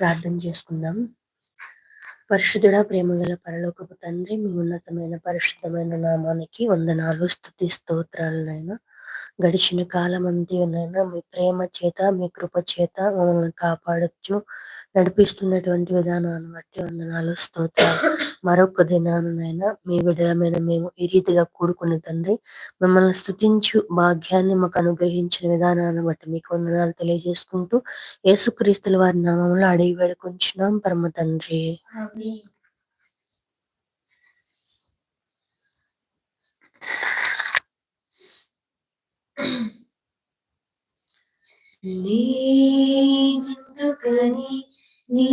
ప్రార్థన చేసుకుందాం. పరిశుద్ధుడ ప్రేమ గల పరలోకపు తండ్రి మీ ఉన్నతమైన పరిశుద్ధమైన నామానికి వందనాలు స్థుతి స్తోత్రాలనైనా గడిచిన కాలం అంతేనైనా మీ ప్రేమ చేత మీ కృప చేత మమ్మల్ని కాపాడచ్చు. నడిపిస్తున్నటువంటి విధానాన్ని బట్టి వందనాలు స్తోత్రాలు. మరొక దినానైనా మీ విడమైన మేము ఈ రీతిగా కూడుకున్న తండ్రి మిమ్మల్ని స్థుతించు భాగ్యాన్ని మాకు అనుగ్రహించిన విధానాన్ని బట్టి మీకు వందనాలు తెలియజేసుకుంటూ యేసుక్రీస్తుల వారి నామంలో అడిగి వేడుకుంటున్నాం పరమ తండ్రి. నీందుకని నీ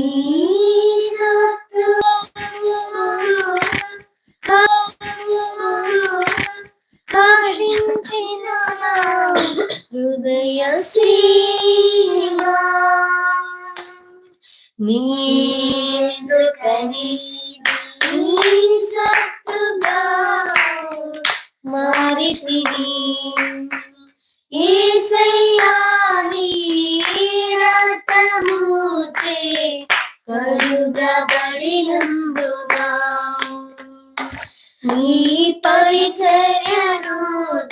పరిచర్యను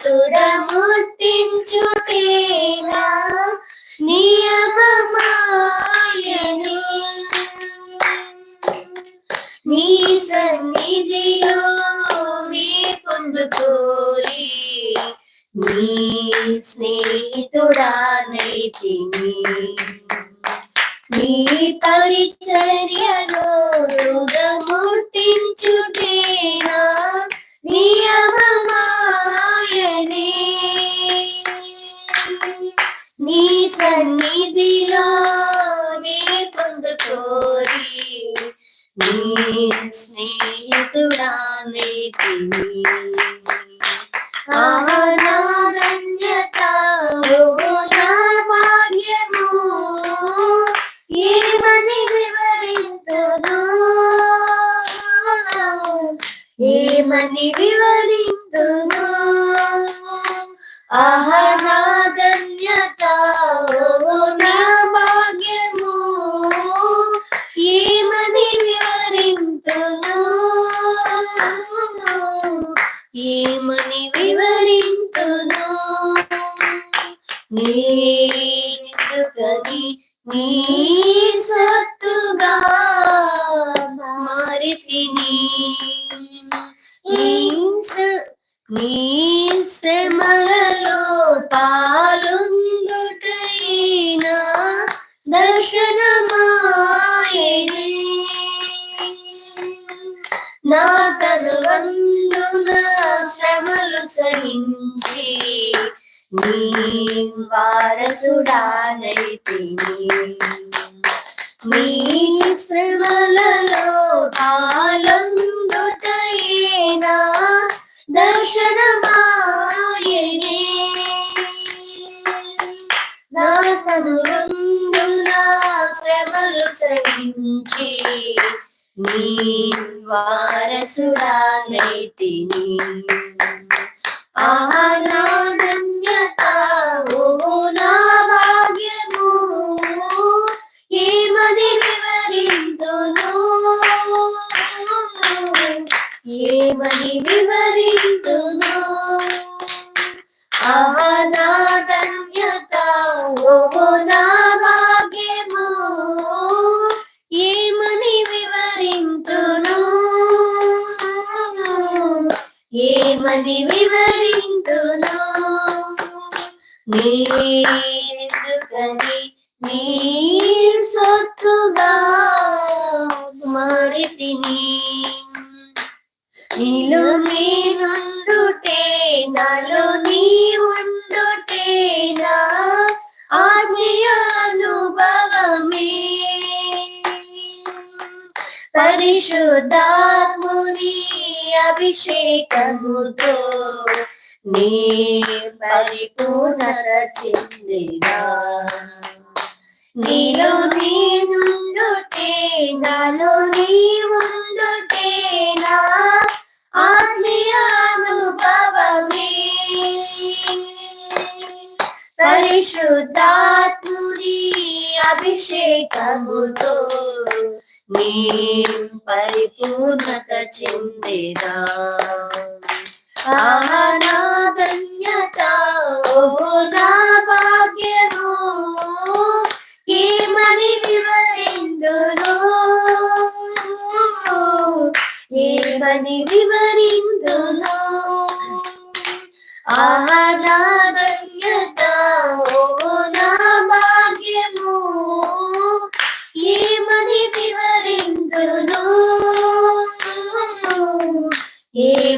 తుడముట్టించుటేనా నియమమాయని. నీ సన్నిధిలో మీ పొందుకోరి నీ స్నేహితుడానైతిని నీ పరిచర్యను రుగముట్టించుటేనా నియమమాయనే నీ సన్నిధిలో నీ పొందుకోరి నీ స్నేహితుడానైతిని ఆనాదన్యత నా భాగ్యము ఏమని వివరింతును ఏమని వివరింతును ఆహనాదన్యత నా భాగ్యము ఏమని వివరింతును ఏమని వివరింతును నీకని నీ సత్తుగా మారితిని. నీ శ్రమలలో పాలుందుటైనా దర్శనమాయనే. నా తనువందున శ్రమలు సహించి నీ వారసుడానైతిని నీ శ్రమలలో పాలందుతైనా దర్శనమాయనే. నా తనువందున శ్రమలు శ్రమించి నీ వారసుడానైతిని ఆనాదన్యత ఓ ఏమని వివరింతును? నీకని నీ సొత్తుగా మారితిని? నీలో నేనుండుటే నాలో నీ ఉండుటే నా ఆత్మీయ పరిశుద్ధాత్ముని అభిషేకముతో నీ పరిపూర్ణత చెందినా. నీలో నేనుండుటే నాలో నీ ఉండుటే నా ఆత్మీయ అనుభవమే. పరిశుద్ధాత్ముని అభిషేకముతో నీ పరిపూర్ణత చెందేదా? ఆనాధన్యత ఓ నా భాగ్యము ఏమని వివరిందును. ఏమని వివరిందును. ఆనాధన్యత ఓ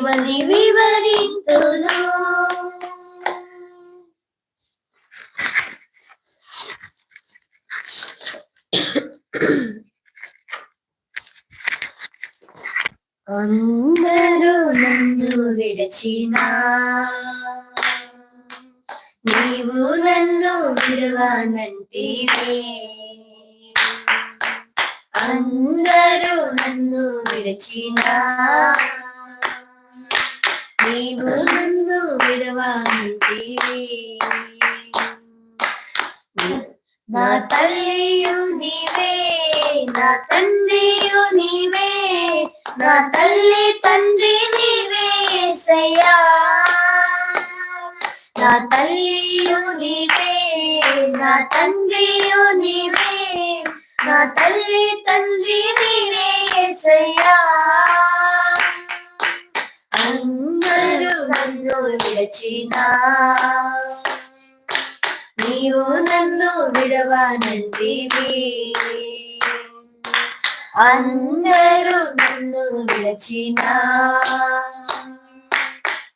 ఏమని వివరింతును అందరూ నన్ను విడచినా నీవు నన్ను విడవనంటివే అందరూ నన్ను విడచినా నీవు నన్ను విడవనంటివే నా తల్లియు నీవే నా తండ్రియు నీవే నా తల్లి తండ్రి నీవే సయ్యా. నా తల్లియు నీవే నా తండ్రియు నీవే నా తల్లి తండ్రి నీవే సయ్యా. అందరూ నన్ను విడచినా. నీవు నన్ను విడవనంటివి. అందరూ నన్ను విడచినా.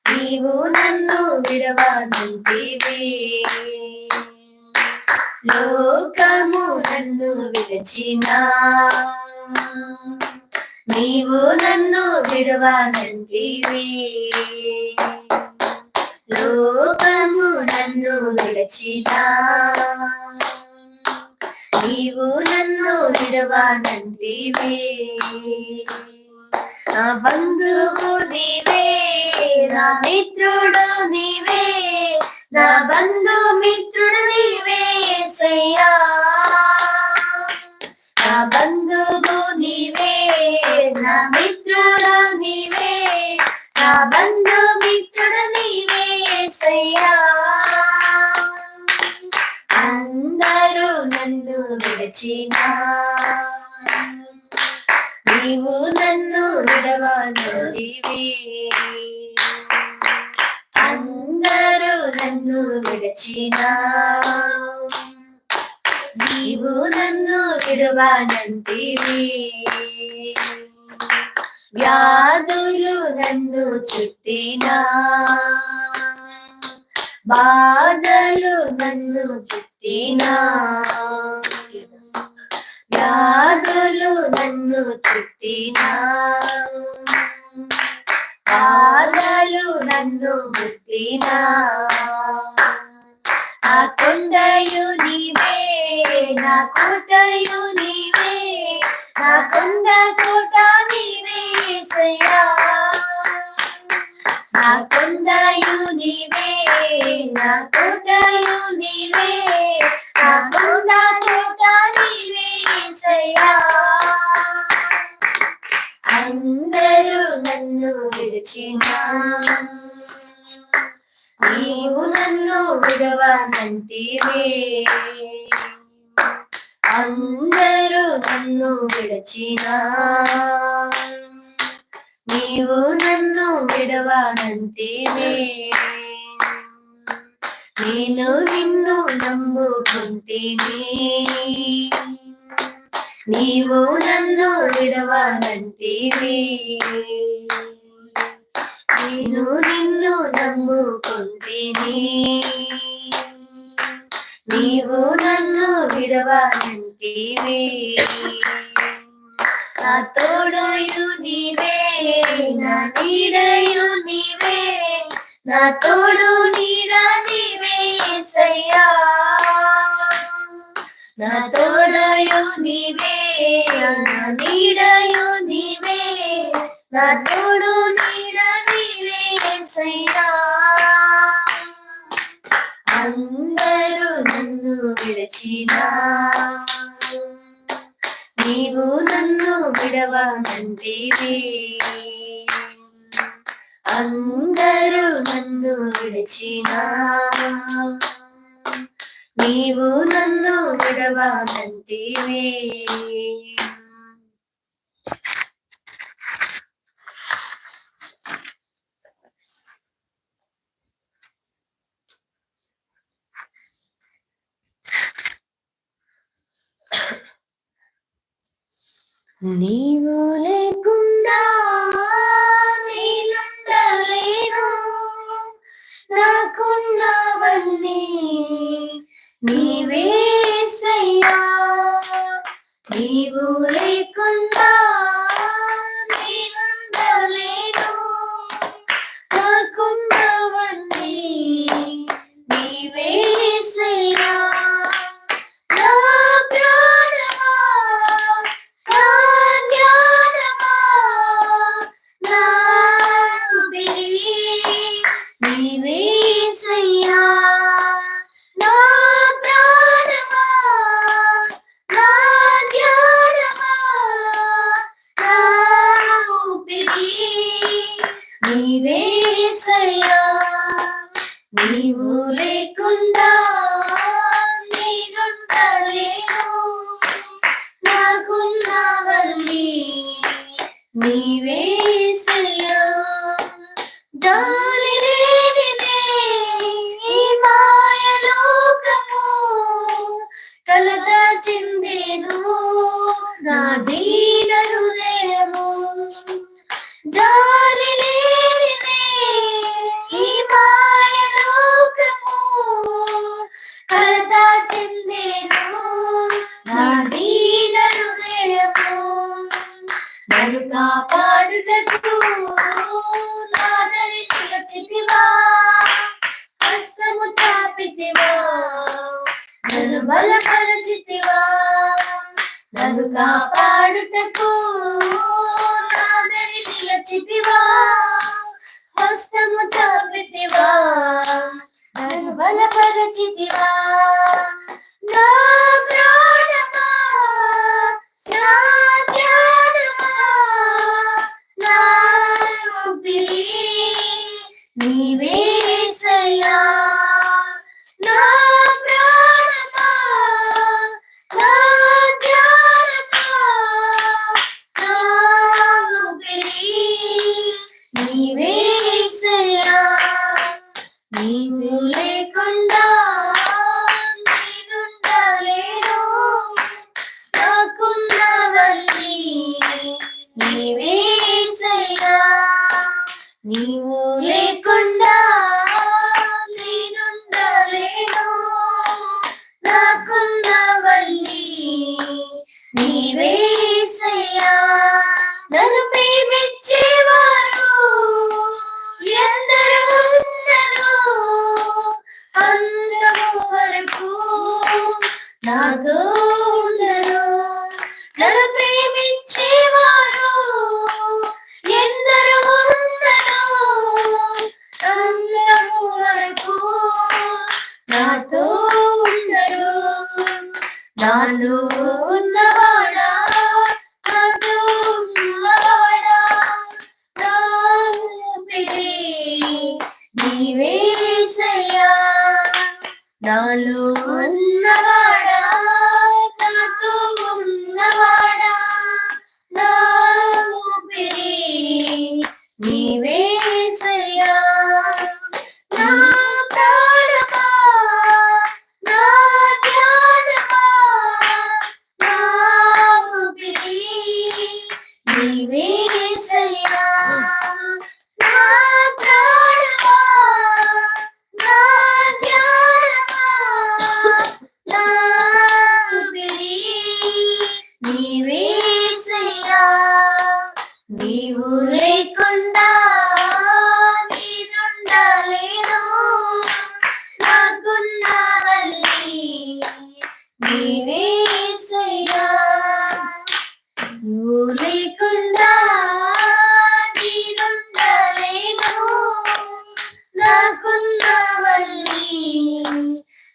నీవు నన్ను విడవనంటివి. లోకము నన్ను విడచినా. నీవు నన్ను విడవనంటివి. లోకము నన్ను విడచినా. నీవు నన్ను విడవనంటివి. నా బంధువు నీవే నా మిత్రుడు నీవే నా బంధు మిత్రుడు నీవే. మిత్రుడు నీవే నా బంధు మిత్రుడు నీవే సయ్యా. అందరూ నన్ను విడచినా. నీవు నన్ను విడవనంటివి అందరూ నన్ను విడచినా. నీవు నన్ను విడవనంటివి. వ్యాధులు నన్ను చుట్టినా. బాధలు నన్ను చుట్టినా. వ్యాధులు నన్ను చుట్టినా. బాధలు నన్ను ముట్టినా నా కొండయు నీవే నా కోటయు నీవే నా కొండ కోట నీవే సయ్యా. నా కొండయు నీవే నా కోటయు నీవే నా కొండ కోట నీవే అందరూ నన్ను విడిచినా విడవనంటివే. అందరూ నన్ను విడచినా. నీవు నన్ను విడవనంటివే. నేను నిన్ను నమ్ముకుంటేనే. నీవు నన్ను విడవనంటివే. నేను నిన్ను నమ్ముకుంటేనే. నీవు నన్ను విడవనంటివే. నా తోడయు నీవే నా నీడయు నీవే. నా తోడు నీడ నీవే సయ్యా. నా తోడయు నీవే నా నీడయు నీవే. నా నీడ నీవేసయ్యా అందరూ నన్ను విడచిన. నీవు నన్ను విడవనంటివి. అందరూ నన్ను విడిచినా. నీవు నన్ను విడవనంటివి. నీవు లేకుండా నేనుండలేను నాకున్నవన్నీ నీవే సయ్యా. నీవు లేకుండా నీవే బలపరచితివా నన్ను కాపాడుటకు నాదని నిలచితివా? హస్తము చాపితివా? నన్ను బలపరచితివా? నా ప్రాణమా? నీవే నా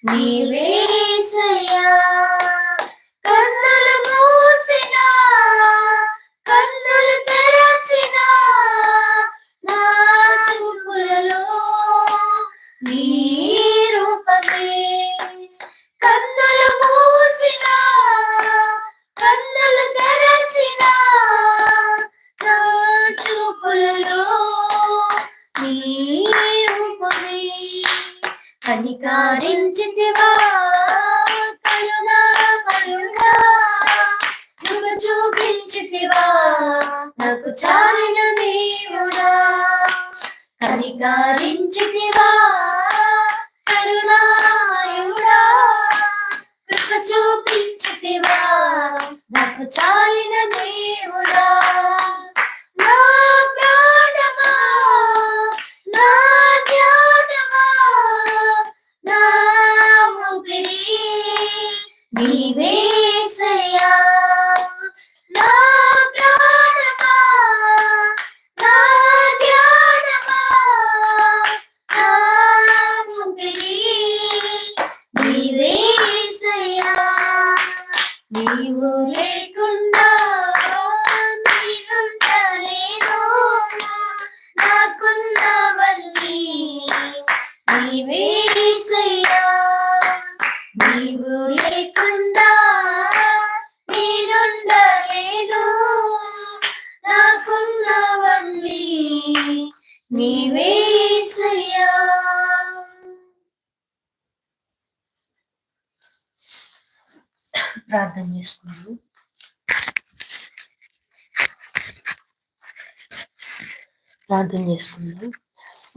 నీవేసయా కనికరించితివా నాకు చాలిన దేవుడా. కనికరించితివా? కరుణాయుడా. కృప చూపించితివా? నాకు చాలిన దేవుడా. నా ప్రాణమా నా ధ్యానమా నా ఊపిరి నీవేసయ్యా నా ప్రాణమా నా ధ్యానమా నా ఊపిరి నీవేసయ్యా నీవు లేకుండా నేనుండలేను నాకున్నవన్నీ నీవేసయ్యా నీవు లేకుండా నేనుండలేను నాకున్నవన్నీ నీవేసయ్యా ప్రార్థన చేసుకున్నాము ప్రార్థన చేసుకుందాం.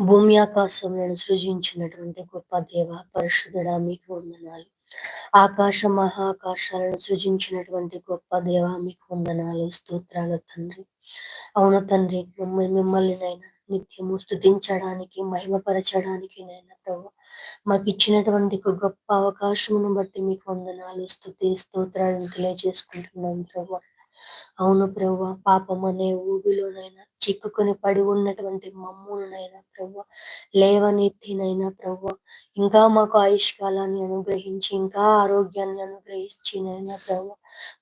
భూమి ఆకాశములను సృజించినటువంటి గొప్ప దేవ పరిశుద్ధుడ మీకు వందనాలు. ఆకాశ మహాకాశాలను సృజించినటువంటి గొప్ప దేవ మీకు వందనాలు. స్తోత్రాలు తండ్రి. అవును తండ్రి మిమ్మల్ని మిమ్మల్ని నైనా నిత్యము స్థుతించడానికి మహిమపరచడానికి నైనా ప్రభు మాకు ఇచ్చినటువంటి గొప్ప అవకాశమును బట్టి మీకు వందనాలు. స్థుతి స్తోత్రాలను తెలియజేసుకుంటున్నాం ప్రభు. అవును ప్రభు పాపం అనే ఊబిలోనైనా చిక్కుకొని పడి ఉన్నటువంటి మమ్ములనైనా ప్రభు లేవనెత్తినైనా ప్రభు ఇంకా మాకు ఆయుష్కాలాన్ని అనుగ్రహించి ఇంకా ఆరోగ్యాన్ని అనుగ్రహించినైనా ప్రభు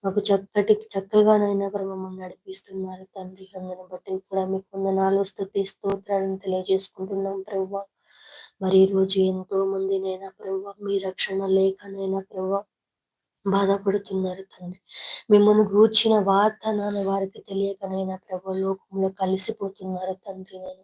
మాకు చక్కటి చక్కగానైనా ప్రభు మమ్మల్ని నడిపిస్తున్నారు తండ్రి అందుని బట్టి కూడా మీకు వందనాలు స్థుతి స్తోత్రాలను తెలియజేసుకుంటున్నాం ప్రభు మరి రోజు ఎంతో మంది నైనా ప్రభు మీ రక్షణ లేఖనైనా ప్రభు బాధపడుతున్నారు తండ్రి. మిమ్మల్ని గూర్చిన వార్త నాన్న వారికి తెలియకనైనా ప్రభు లోకంలో కలిసిపోతున్నారు తండ్రి నేను.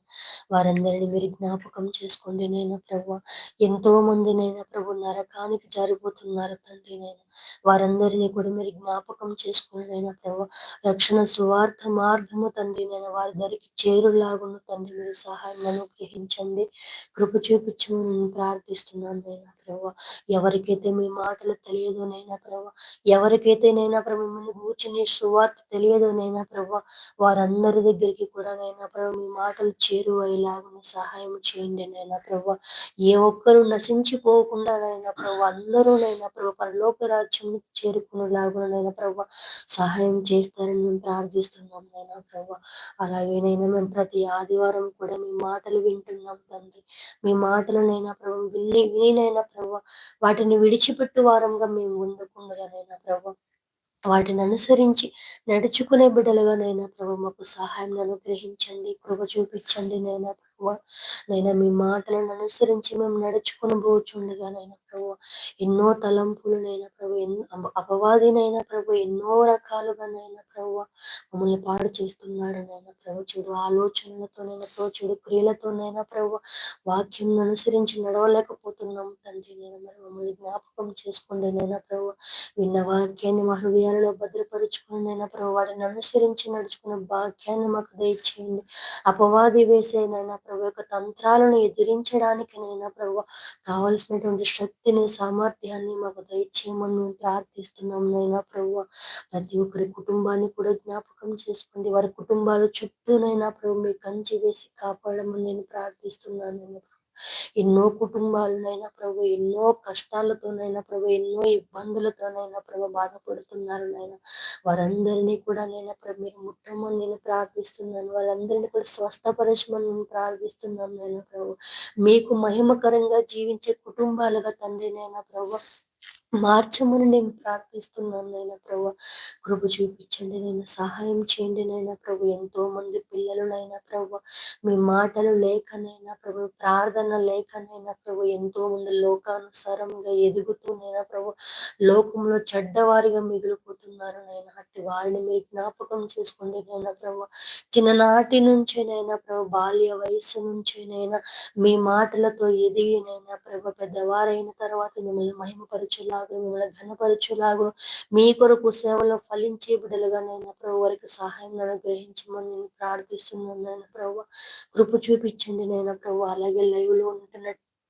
వారందరిని మీరు జ్ఞాపకం చేసుకోండి నేను ప్రభు. ఎంతో మంది నైనా ప్రభు నరకానికి జారిపోతున్నారు తండ్రి నేను. వారందరినీ కూడా మీరు జ్ఞాపకం చేసుకోండి నైనా ప్రభు. రక్షణ సువార్థ మార్గము తండ్రి నేను. వారి దరికి చేరులాగును తండ్రి. మీరు సహాయం అనుగ్రహించండి. కృప చూపించమని ప్రార్థిస్తున్నాను నేను ప్రభా. ఎవరికైతే మీ మాటలు తెలియదు నైనా ప్రభా ఎవరికైతే నైనా ప్రభు మిమ్మల్ని కూర్చుని సువార్త తెలియదు నైనా ప్రభా వారందరి దగ్గరికి కూడా నైనా ప్రభు మీ మాటలు చేరువయ్యేలాగా సహాయం చేయండి నైనా ప్రభు. ఏ ఒక్కరు నశించిపోకుండా నైనా ప్రభు అందరూ నైనా ప్రభు పరలోక రాజ్యం చేరుకునేలాగా నైనా ప్రభు సహాయం చేస్తారని మేము ప్రార్థిస్తున్నాం నైనా ప్రభు. అలాగే నైనా మేము ప్రతి ఆదివారం కూడా మీ మాటలు వింటున్నాం తండ్రి. మీ మాటలనైనా ప్రభు విని వినినైనా ప్రభు. వాటిని విడిచిపెట్టు వారంగా మేము ఉండకుండా నైనా ప్రభు. వాటిని అనుసరించి నడుచుకునే బిడ్డలుగా నైనా ప్రభు మాకు సహాయం అనుగ్రహించండి కృప చూపించండి నైనా. ప్రభు నైనా మీ మాటలను అనుసరించి మేము నడుచుకుని పోవచ్చుండగా నైనా ప్రభు ఎన్నో తలంపులు నైనా ప్రభు అపవాదినైనా ప్రభు ఎన్నో రకాలుగా నైనా ప్రభు మమ్మల్ని పాడు చేస్తున్నాడు నైనా ప్రభు. చెడు ఆలోచనలతోనైనా ప్రభు చెడు క్రియలతోనైనా ప్రభు వాక్యం అనుసరించి నడవలేకపోతున్నాం తండ్రి నేను మరి మమ్మల్ని జ్ఞాపకం చేసుకోండి నైనా ప్రభు విన్న వాక్యాన్ని మా హృదయాలలో భద్రపరుచుకుని నైనా ప్రభు వాటిని అనుసరించి నడుచుకునే భాగ్యాన్ని మాకు దయచేయండి. అపవాది వేసేనైనా ప్రభు యొక్క తంత్రాలను ఎదిరించడానికి నైనా ప్రభు కావలసినటువంటి శక్తిని సామర్థ్యాన్ని మాకు దయచేయమని మేము ప్రార్థిస్తున్నాం నైనా ప్రభు ప్రతి ఒక్కరి కుటుంబాన్ని కూడా జ్ఞాపకం చేసుకోండి వారి కుటుంబాల చుట్టూనైనా ప్రభు మీ కంచి వేసి కాపాడమని నేను ప్రార్థిస్తున్నాను ప్రభు. ఎన్నో కుటుంబాలనైనా ప్రభు ఎన్నో కష్టాలతోనైనా ప్రభు ఎన్నో ఇబ్బందులతోనైనా ప్రభు బాధపడుతున్నారు నాయన వారందరినీ కూడా నేను ప్రభు మీరు ముట్టమని నేను ప్రార్థిస్తున్నాను. వాళ్ళందరినీ కూడా స్వస్థపరచమని నేను ప్రార్థిస్తున్నాను నాయన ప్రభు. మీకు మహిమకరంగా జీవించే కుటుంబాలుగా తండ్రినైనా ప్రభు మార్చమని నేను ప్రార్థిస్తున్నాను నైనా ప్రభు. కృప చూపించండి నేను సహాయం చేయండి నైనా ప్రభు. ఎంతో మంది పిల్లలునైనా ప్రభు మీ మాటలు లేకనైనా ప్రభు ప్రార్థన లేకనైనా ప్రభు ఎంతో మంది లోకానుసారంగా ఎదుగుతూనైనా ప్రభు లోకంలో చెడ్డవారిగా మిగిలిపోతున్నారు నైనా అట్టి వారిని మీరు జ్ఞాపకం చేసుకోండి నైనా ప్రభు. చిన్ననాటి నుంచేనైనా ప్రభు బాల్య వయసు నుంచేనైనా మీ మాటలతో ఎదిగినైనా ప్రభు పెద్దవారైన తర్వాత మిమ్మల్ని మహిమపరచేలాగా మిమ్మల్ని ఘనపరచులాగా. మీ కొరకు సేవలో ఫలించే బిడ్డలుగానైనా ప్రభు వారికి సహాయం అనుగ్రహించమని నేను ప్రార్థిస్తున్నాను నాయన ప్రభు. కృప చూపించండి నేను ప్రభు. అలాగే లైవ్లో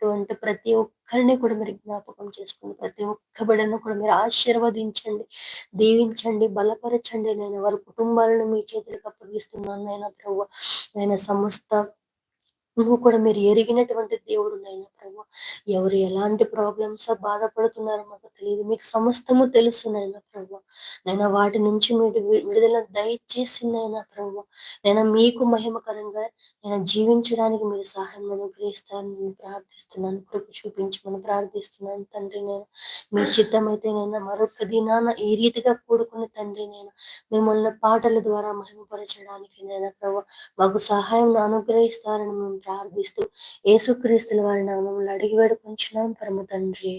అటువంటి ప్రతి ఒక్కరిని కూడా మీరు జ్ఞాపకం చేసుకోండి ప్రతి ఒక్క బిడ్డను కూడా మీరు ఆశీర్వదించండి దీవించండి బలపరచండి. నేను వారి కుటుంబాలను మీ చేతులకు అప్పగిస్తున్నాను నేను ప్రభు. నేను సమస్త నువ్వు కూడా మీరు ఎరిగినటువంటి దేవుడు నైనా ప్రభు. ఎవరు ఎలాంటి ప్రాబ్లమ్స్ బాధపడుతున్నారో మాకు తెలియదు. మీకు సమస్తము తెలుసు నైనా ప్రభు. నైనా వాటి నుంచి మీరు విడుదల దయచేసి నైనా ప్రభు. నేను మీకు మహిమకరంగా నేను జీవించడానికి మీరు సహాయం అనుగ్రహిస్తారని నేను ప్రార్థిస్తున్నాను. కృప చూపించమని ప్రార్థిస్తున్నాను తండ్రి నేను మీ చిత్తమైతే నేను మరొక దినాన ఈ రీతిగా కూడుకుని తండ్రి నేను మిమ్మల్ని పాటల ద్వారా మహిమపరచడానికి నేను ప్రభు మాకు సహాయం అనుగ్రహిస్తారని మేము ప్రార్థిస్తూ యేసుక్రీస్తుల వారి నామంలో అడిగి వేడుకుంటున్నాం పరమ తండ్రి